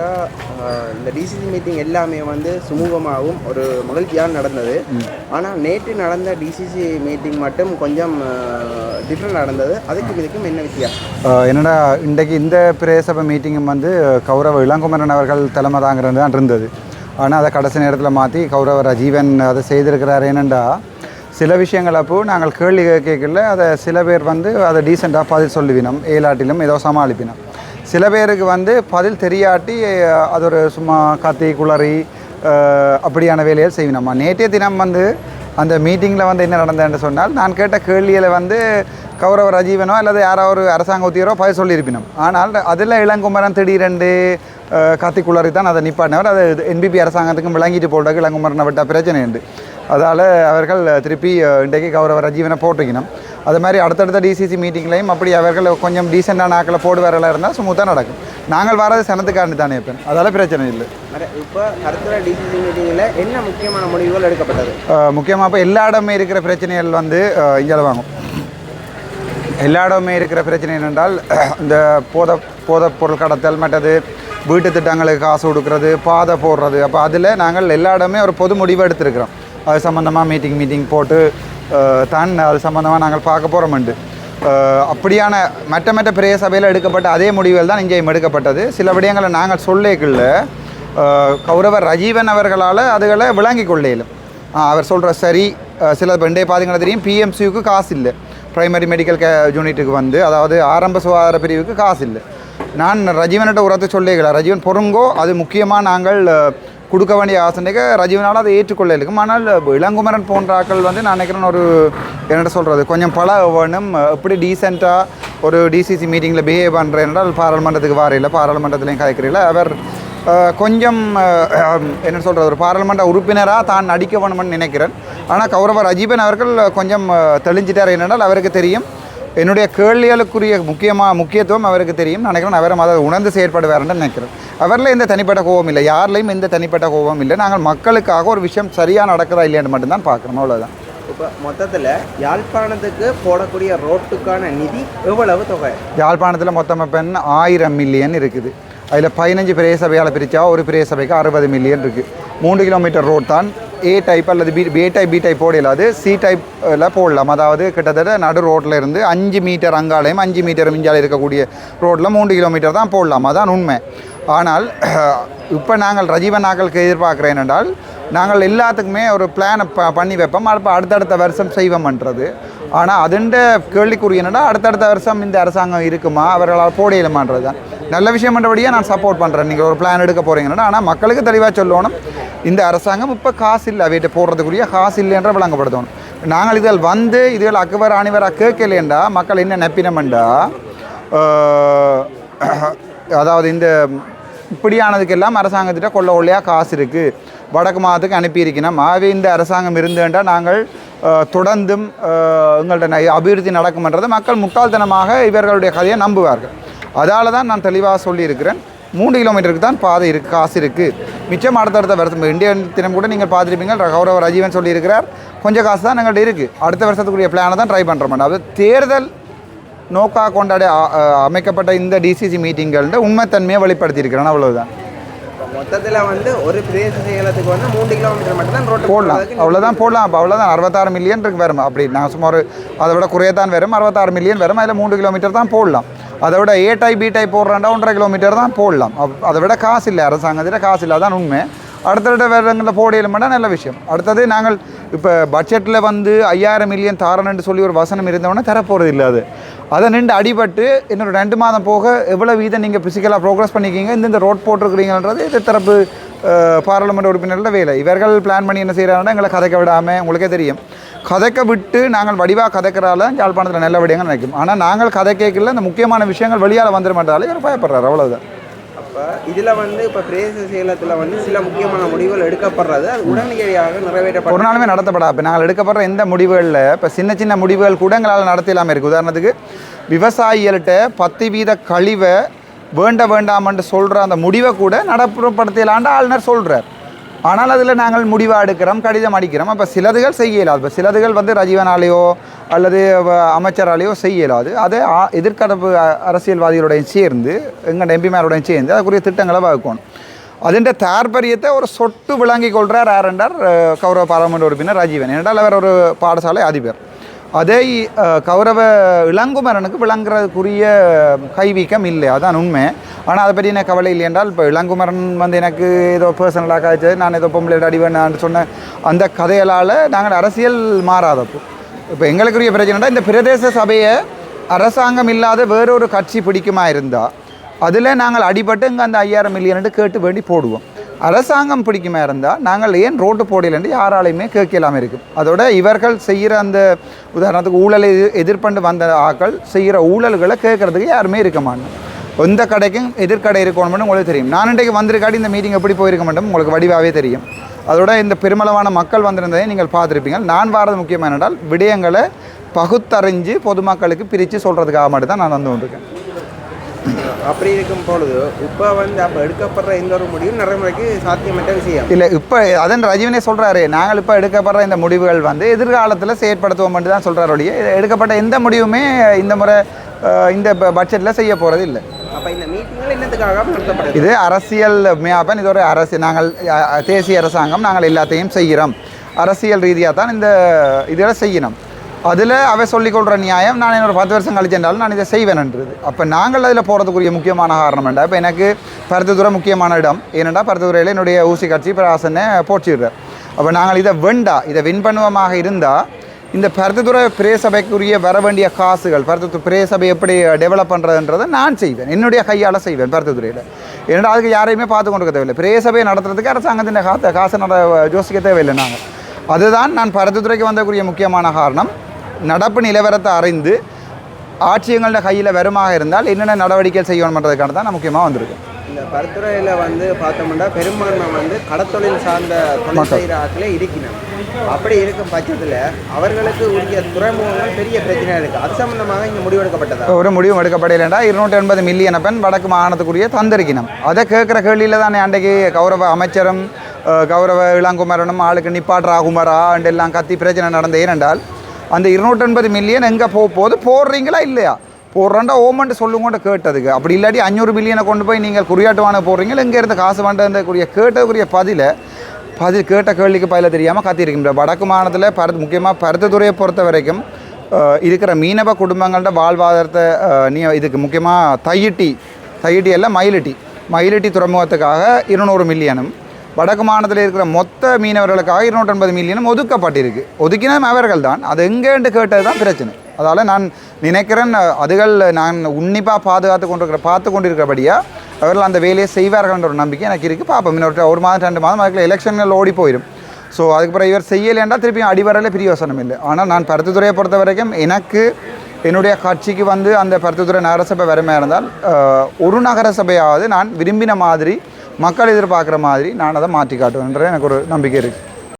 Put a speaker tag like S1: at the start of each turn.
S1: என்னென்னா இந்த டிசிசி மீட்டிங் எல்லாமே வந்து சுமூகமாகவும் ஒரு மகிழ்ச்சியாக நடந்தது. ஆனால் நேற்று நடந்த டிசிசி மீட்டிங் மட்டும் கொஞ்சம் டிஃப்ரெண்ட் நடந்தது. அதுக்கும் இதுக்கும் என்ன வித்தியாசம்?
S2: என்னடா இன்றைக்கு இந்த பிரேசபை மீட்டிங்கும் வந்து கௌரவ இளங்குமரன் அவர்கள் தலைமை தாங்கிறது தான் இருந்தது. ஆனால் அதை கடைசி நேரத்தில் மாற்றி கௌரவ ரஜீவன் அதை செய்திருக்கிறார். என்னென்னா சில விஷயங்கள் அப்போ நாங்கள் கேள்வி கேட்கல. அதை சில பேர் வந்து அதை டீசெண்டாக பதில் சொல்லுவினோம். ஏலாட்டிலும் ஏதோ சமாளிப்பினோம். சில பேருக்கு வந்து பதில் தெரியாட்டி அது ஒரு சும்மா கத்தி குளறி அப்படியான வேலையை நம்ம நேற்றைய தினம் வந்து அந்த மீட்டிங்கில் வந்து என்ன நடந்ததுன்னு சொன்னால் நான் கேட்ட கேள்வியில் வந்து கௌரவ ரஜீவனோ அல்லது யாரோ ஒரு அரசாங்க உத்தியரோ பதில் சொல்லியிருப்பினோம். ஆனால் அதில் இளங்குமரன் திடீரெண்டு கத்தி குளறி தான் அதை நிப்பாட்டினவர் அது என்பிபி அரசாங்கத்துக்கும் விளங்கிட்டு போடுறதுக்கு இளங்குமரனை விட்ட பிரச்சனை உண்டு. அதால் அவர்கள் திருப்பி இன்றைக்கு கௌரவ ரஜீவனை போட்டுக்கணும் அது மாதிரி அடுத்தடுத்த டிசிசி மீட்டிங்லையும் அப்படி அவர்கள் கொஞ்சம் டீசெண்டான ஆக்களை போடுவாரெல்லாம் இருந்தால் ஸ்மூத்தாக நடக்கும். நாங்கள் வரது சனத்துக்காண்டி தானே இப்போ. அதால் பிரச்சனை இல்லை.
S1: இப்போ அடுத்த டிசிசி மீட்டிங்கில் என்ன முக்கியமான முடிவுகள் எடுக்கப்பட்டது?
S2: முக்கியமாக இப்போ எல்லா இடமே இருக்கிற பிரச்சனைகள் வந்து இங்கே வாங்கும். எல்லா இடமே இருக்கிற பிரச்சனை என்னென்றால் இந்த போத போதைப் பொருள் கடத்தல் மற்றது வீட்டு திட்டங்களுக்கு காசு கொடுக்கறது பாதை போடுறது. அப்போ அதில் நாங்கள் எல்லா இடமே ஒரு பொது முடிவு எடுத்திருக்கிறோம். அது சம்மந்தமாக மீட்டிங் மீட்டிங் போட்டு தான் அது சம்மந்தமாக நாங்கள் பார்க்க போகிறோம்ண்டு அப்படியான மற்ற மற்ற பெரிய சபையில் எடுக்கப்பட்ட அதே முடிவுகள் தான் இங்கேயும் எடுக்கப்பட்டது. சில விடயங்களை நாங்கள் சொல்லேக்கில்ல கௌரவர் ரஜீவன் அவர்களால் அதுகளை விளங்கி கொள்ளையிலும் அவர் சொல்கிற சரி சில பெண்டே பார்த்தீங்கன்னா தெரியும் பிஎம்சியுக்கு காசு இல்லை. ப்ரைமரி மெடிக்கல் கே யூனிட்டுக்கு வந்து அதாவது ஆரம்ப சுகாதார பிரிவுக்கு காசு இல்லை. நான் ரஜீவன்கிட்ட உரத்தை சொல்லிக்கலாம் ரஜீவன் பொறுங்கோ அது முக்கியமாக நாங்கள் கொடுக்க வேண்டிய ஆசனைக்கு ரஜீவனால் அதை ஏற்றுக்கொள்ள இருக்கும் ஆனால் இளங்குமரன் போன்ற ஆட்கள் வந்து நான் நினைக்கிறேன் ஒரு என்னட்ட சொல்கிறது கொஞ்சம் பல வேணும். எப்படி டீசெண்டாக ஒரு டிசிசி மீட்டிங்கில் பிஹேவ் பண்ணுறேன் என்றால் பாராளுமன்றத்துக்கு வாரையில் பாராளுமன்றத்துலேயும் கதைக்கிறீங்கள அவர் கொஞ்சம் என்ன சொல்கிறது ஒரு பாராளுமன்ற உறுப்பினராக தான் நடிக்க வேணும்னு நினைக்கிறேன். ஆனால் கௌரவ ரஜீவன் அவர்கள் கொஞ்சம் தெளிஞ்சிட்டார் என்னென்றால் அவருக்கு தெரியும். என்னுடைய கேள்விகளுக்குரிய முக்கியமாக முக்கியத்துவம் அவருக்கு தெரியும். நான் நினைக்கிறேன் அவரும் அதை உணர்ந்து செயற்படுவார்னு நினைக்கிறேன். அவரில் எந்த தனிப்பட்ட கோபம் இல்லை. யார்லேயும் எந்த தனிப்பட்ட கோபம் இல்லை. நாங்கள் மக்களுக்காக ஒரு விஷயம் சரியாக நடக்குதா இல்லையான்னு மட்டும்தான் பார்க்குறோம். அவ்வளோதான்
S1: இப்போ மொத்தத்தில் யாழ்ப்பாணத்துக்கு போடக்கூடிய ரோட்டுக்கான நிதி எவ்வளவு தொகை?
S2: யாழ்ப்பாணத்தில் மொத்தமாக பெண் ஆயிரம் மில்லியன் இருக்குது. அதில் பதினஞ்சு பிரேய சபையால் பிரித்தா ஒரு பிரேய சபைக்கு அறுபது மில்லியன் இருக்குது மூன்று கிலோமீட்டர் ரோட் தான். ஏ டைப் அல்லது B A type B type போடல சி டைப்பில் போடலாம். அதாவது கிட்டத்தட்ட நடு ரோட்டில் இருந்து அஞ்சு மீட்டர் அங்காலையும் அஞ்சு மீட்டர் மிஞ்சாலையும் இருக்கக்கூடிய ரோட்டில் மூன்று கிலோமீட்டர் தான் போடலாம். அதான் உண்மை. ஆனால் இப்போ நாங்கள் ரஜீவன் நாக்களுக்கு எதிர்பார்க்குறேன் என்றால் நாங்கள் எல்லாத்துக்குமே ஒரு பிளானை ப பண்ணி வைப்போம். அப்போ அடுத்தடுத்த வருஷம் செய்வோம்ன்றது ஆனால் அதுண்ட கேள்விக்குரிய என்னடா அடுத்தடுத்த வருஷம் இந்த அரசாங்கம் இருக்குமா? அவர்களால் போடையிலுமான்றது தான். நல்ல விஷயம் பண்ணுறபடியே நான் சப்போர்ட் பண்ணுறேன் நீங்கள் ஒரு பிளான் எடுக்க போகிறீங்கன்னா ஆனால் மக்களுக்கு தெளிவாக சொல்லணும். இந்த அரசாங்கம் இப்போ காசு இல்லை அவைகிட்ட போடுறதுக்குரிய காசு இல்லைன்ற விளங்கப்படுத்தணும். நாங்கள் இதில் வந்து இதில் அக்குவர் அணிவராக கேட்கலேண்டா மக்கள் என்ன நப்பினமெண்டா? அதாவது இந்த இப்படியானதுக்கெல்லாம் அரசாங்கத்திட்ட கொள்ள கொள்ளையாக காசு இருக்குது வடக்கு மாதத்துக்கு அனுப்பியிருக்கணும். ஆகவே இந்த அரசாங்கம் இருந்துட்டா நாங்கள் தொடர்ந்தும் எங்கள்கிட்ட ந- அபிவிருத்தி நடக்கும்ன்றது மக்கள் முட்டாள்தனமாக இவர்களுடைய கதையை நம்புவார்கள். அதால தான் நான் தெளிவாக சொல்லியிருக்கிறேன். மூன்று கிலோமீட்டருக்கு தான் பாதை இருக்குது காசு இருக்குது மிச்சம் அடுத்தடுத்த வருஷம் இந்திய தினம் கூட நீங்கள் பார்த்துருப்பீங்க. கௌரவ ரஜீவன் சொல்லியிருக்கிறார். கொஞ்சம் காசு தான் எங்கள்கிட்ட இருக்குது அடுத்த வருஷத்துக்குரிய பிளானை தான் ட்ரை பண்ணுறோம் அதாவது தேர்தல் நோக்காக கொண்டாடி அமைக்கப்பட்ட இந்த டிசிசி மீட்டிங்கள்ட உண்மைத்தன்மையை வெளிப்படுத்தியிருக்கிறேன் அவ்வளவுதான்.
S1: மொத்தத்தில் வந்து ஒரு பிரதேச செயலத்துக்கு வந்து மூன்று கிலோமீட்டர் மட்டும் தான் ரோட்டு
S2: போடலாம். அவ்வளோதான் போடலாம். அப்போ அவ்வளோதான் அறுபத்தாறு மில்லியன் இருக்கு வரும். அப்படி நான் சும்மா ஒரு அதை விட குறையத்தான் வரும். அறுபத்தாறு மில்லியன் வரும். அதில் மூன்று கிலோமீட்டர் தான் போடலாம். அதை விட ஏ டைப் பி டைப் போடுறாண்டா ஒன்றரை கிலோமீட்டர் தான் போடலாம். அதை விட காசு இல்லை அரசாங்கத்தில் காசு இல்லை அதான் உண்மை அடுத்தடுத்த வேறங்களில் போடையிலுமெண்டா நல்ல விஷயம். அடுத்தது நாங்கள் இப்போ பட்ஜெட்டில் வந்து ஐயாயிரம் மில்லியன் தாரணுன்னு சொல்லி ஒரு வசனம் இருந்தவொடனே தரப்போகிறது இல்லை அது. அதை நின்று அடிபட்டு இன்னொரு ரெண்டு மாதம் போக எவ்வளோ வீதம் நீங்கள் ஃபிசிக்கலாக ப்ரோக்ரஸ் பண்ணிக்கிங்க இந்த இந்த ரோட் போட்டிருக்கிறீங்கன்றது இது தரப்பு பாராளுமன்ற உறுப்பினர்கள வேலை. இவர்கள் பிளான் பண்ணி என்ன செய்கிறாங்கன்னா எங்களை கதைக்க விடாமல் உங்களுக்கே தெரியும். கதைக்க விட்டு நாங்கள் வடிவாக கதைக்கிறால யாழ்ப்பாணத்தில் நல்ல விடயங்கள் நினைக்கும். ஆனால் நாங்கள் கதை கேட்கல இந்த முக்கியமான விஷயங்கள் வெளியால் வந்துட மாட்டாலே இவர் பயப்படுறாரு. அவ்வளவுதான்.
S1: அப்போ இதில் வந்து இப்போ பிரதேச செயலத்தில் வந்து சில முக்கியமான முடிவுகள் எடுக்கப்படுறது அது உடனடியாக நிறைவேற்றப்படும்
S2: ஒரு நாளுமே நடத்தப்படா. இப்போ நாங்கள் எடுக்கப்படுற எந்த முடிவுகளில் இப்போ சின்ன சின்ன முடிவுகள் கூட எங்களால் நடத்தலாமல் இருக்குது உதாரணத்துக்கு விவசாயிகள்கிட்ட பத்து வீத கழிவை வேண்ட வேண்டாமன்று சொல்கிற அந்த முடிவை கூட நடப்புறப்படுத்தலான்னு ஆளுநர் சொல்கிறார் ஆனால் அதில் நாங்கள் முடிவாக எடுக்கிறோம் கடிதம் அடிக்கிறோம். அப்போ சிலதுகள் செய்ய செய்யலாது. இப்போ சிலதுகள் வந்து ரஜீவனாலேயோ அல்லது அமைச்சராலேயோ செய்யலாது. அதை எதிர்கடப்பு அரசியல்வாதிகளோடையும் சேர்ந்து எங்கள் எம்பிமாரோடையும் சேர்ந்து அதுக்குரிய திட்டங்களை வகுக்கணும். ஒரு சொட்டு ഒരു கொள்கிறார் വിളങ്ങിക്കൊള്ളുക ആരണ്ടാർ கௌரவ പാർലമെൻറ്റ് ഉറുപ്പിനെ രാജീവൻ என்றால் അവർ ஒரு பாடசாலை அதிபர். அதே கௌரவ இளங்குமரனுக்கு விளங்குறதுக்குரிய கைவீக்கம் இல்லை. அதான் உண்மை. ஆனால் அதை பற்றி எனக்கு கவலை இல்லை என்றால் இப்போ இளங்குமரன் வந்து எனக்கு ஏதோ பர்சனலாக காய்ச்சது நான் ஏதோ பொம்பளை அடிவேன் நான் சொன்ன அந்த கதைகளால் நாங்கள் அரசியல் மாறாதப்போ. இப்போ எங்களுக்குரிய பிரச்சனைடா இந்த பிரதேச சபையை அரசாங்கம் இல்லாத வேறொரு கட்சி பிடிக்குமா இருந்தால் அதில் நாங்கள் அடிபட்டு இங்கே அந்த ஐயாயிரம் மில்லியன் கேட்டு வேண்டி போடுவோம். அரசாங்கம் பிடிக்குமா இருந்தால் நாங்கள் ஏன் ரோட்டு போடலன்ட்டு யாராலையுமே கேட்கலாம இருக்கும் அதோட இவர்கள் செய்கிற அந்த உதாரணத்துக்கு ஊழலை எதிர்பண்டு வந்த ஆக்கள் செய்கிற ஊழல்களை கேட்கறதுக்கு யாருமே இருக்க மாட்டோம். எந்த கடைக்கும் எதிர்க்கடை இருக்கணும்னு உங்களுக்கு தெரியும். நான் இன்றைக்கு வந்திருக்காட்டி இந்த மீட்டிங் எப்படி போயிருக்க மாட்டோம் உங்களுக்கு வடிவாகவே தெரியும். அதோட இந்த பெருமளவான மக்கள் வந்திருந்ததை நீங்கள் பார்த்துருப்பீங்க. நான் வாரது முக்கியமாக என்றால் விடயங்களை பகுத்தறிஞ்சு பொதுமக்களுக்கு பிரித்து சொல்கிறதுக்காக மட்டும் தான் நான் வந்து கொண்டிருக்கேன்.
S1: அப்படி இருக்கும் பொழுது இப்போ வந்து அப்போ எடுக்கப்படுற எந்த ஒரு முடிவும் நடைமுறைக்கு சாத்தியமற்ற விஷயம்.
S2: இல்லை இப்போ அதன் ரஜினியே சொல்கிறாரு நாங்கள் இப்போ எடுக்கப்படுற இந்த முடிவுகள் வந்து எதிர்காலத்தில் செயற்படுத்துவோம் மட்டும் தான் சொல்கிறார் ஒழிய எடுக்கப்பட்ட எந்த முடிவுமே இந்த முறை இந்த பட்ஜெட்டில் செய்ய போகிறது இல்லை.
S1: அப்போ இந்த மீட்டிங்கள் என்னத்துக்காக நடத்தப்படுது
S2: இது அரசியல் மேப்பன் இது ஒரு அரசு நாங்கள் தேசிய அரசாங்கம் நாங்கள் எல்லாத்தையும் செய்கிறோம். அரசியல் ரீதியாக தான் இந்த இதில் செய்யணும். அதில் அவ சொல்லிக்கொள்கிற நியாயம் நான் இன்னொரு பத்து வருஷம் கழிச்சென்றாலும் நான் இதை செய்வேன்ன்றது அப்போ நாங்கள் அதில் போகிறதுக்குரிய முக்கியமான காரணம் என்ன? இப்போ எனக்கு பருத்தித்துறை முக்கியமான இடம். ஏனென்றால் பருத்தித்துறையில் என்னுடைய ஊசி கட்சி பிரகாசனை போச்சிடுறார் அப்போ நாங்கள் இதை வெண்டா இதை வின் பண்ணுவமாக இருந்தால் இந்த பருத்தித்துறை பிரேசபைக்குரிய வர வேண்டிய காசுகள் பருத்தித்துறை பிரேசபை எப்படி டெவலப் பண்ணுறதுன்றதை நான் செய்வேன். என்னுடைய கையால் செய்வேன் பருத்தித்துறையில். ஏன்னா அதுக்கு யாரையுமே பார்த்து கொண்டு தேவையில்லை. பிரேசபையை நடத்துறதுக்கு அரசாங்கத்தின் காசு காசு நட யோசிக்க தேவையில்லை நாங்கள். அதுதான் நான் பருத்தித்துறைக்கு வந்தக்கூடிய முக்கியமான காரணம். நடப்பு நிலவரத்தை அறிந்து ஆட்சியங்களோட கையில் வருமாக இருந்தால் என்னென்ன நடவடிக்கை செய்யணுன்றதுக்கான தான் முக்கியமாக வந்திருக்கேன்
S1: இந்த பருத்துறையில் வந்து பார்த்தோம்னா பெரும்பான்மை வந்து கடத்தொழில் சார்ந்த தொழில் செய்கிற ஆட்களே இருக்கணும் அப்படி இருக்கும் பட்சத்தில் அவர்களுக்கு உரிய துறைமுகங்கள் பெரிய பிரச்சனை இருக்குது அது சம்பந்தமாக இங்கே முடிவெடுக்கப்பட்டதா
S2: ஒரு முடிவும் எடுக்கப்படையிலண்டா இருநூற்றி எண்பது மில்லியன் பெண் வடக்கு மாகாணத்துக்குரிய தந்திருக்கணும். அதை கேட்குற கேள்வியில் தான் அன்றைக்கு கௌரவ அமைச்சரும் கௌரவ இளங்குமரனும் ஆளுக்கு நிப்பாட் ராகுமரா அண்ட் எல்லாம் கத்தி பிரச்சனை நடந்த ஏனென்றால் அந்த இருநூற்றம்பது மில்லியன் எங்கே போக போகுது? போடுறீங்களா இல்லையா? போடுறேன்டா ஓமன்ட்டு சொல்லுங்கோண்டு கேட்டதுக்கு. அப்படி இல்லாட்டி அஞ்சூறு மில்லியனை கொண்டு போய் நீங்கள் குறியாட்டுவான போடுறீங்களா? இங்கே இருந்து காசு வேண்டதுக்குரிய கேட்டதுக்குரிய பதிலை பதில் கேட்ட கேள்விக்கு பதில தெரியாமல் கத்திருக்கின்ற வடக்கு மாநிலத்தில் பருத்து முக்கியமாக பருத்தத்துறையை பொறுத்த வரைக்கும் இருக்கிற மீனவ குடும்பங்களோட வாழ்வாதாரத்தை நீ இதுக்கு முக்கியமாக தையிட்டி தையிட்டி எல்லாம் மயிலிட்டி. மயிலிட்டி துறைமுகத்துக்காக இருநூறு மில்லியனும் வடக்கு மாநிலத்தில் இருக்கிற மொத்த மீனவர்களுக்காக இருநூற்றி ஐம்பது மில்லியனும் ஒதுக்கப்பட்டிருக்கு. ஒதுக்கினும் அவர்கள் தான் அது எங்கேன்னு கேட்டது தான் பிரச்சனை. அதால் நான் நினைக்கிறேன் அதுகள் நான் உன்னிப்பாக பாதுகாத்து கொண்டிருக்கிற பார்த்து கொண்டிருக்கிறபடியாக அவர்கள் அந்த வேலையை செய்வார்கள்ன்ற ஒரு நம்பிக்கை எனக்கு இருக்குது பார்ப்போம் இன்னொரு ஒரு மாதம் ரெண்டு மாதம் அதுக்குள்ள எலெக்ஷன்கள் ஓடி போயிடும் ஸோ அதுக்கப்புறம் இவர் செய்யலைன்றா திருப்பியும் அடிவரையில் பிரியோசனம் இல்லை. ஆனால் நான் பருத்தித்துறையை பொறுத்த வரைக்கும் எனக்கு என்னுடைய கட்சிக்கு வந்து அந்த பருத்தித்துறை நகரசபை வறுமையாக இருந்தால் ஒரு நகரசபையாவது நான் விரும்பின மாதிரி மக்கள் எதிர்பார்க்குற மாதிரி நான் அதை மாற்றி காட்டுவேன்ற எனக்கு ஒரு நம்பிக்கை இருக்குது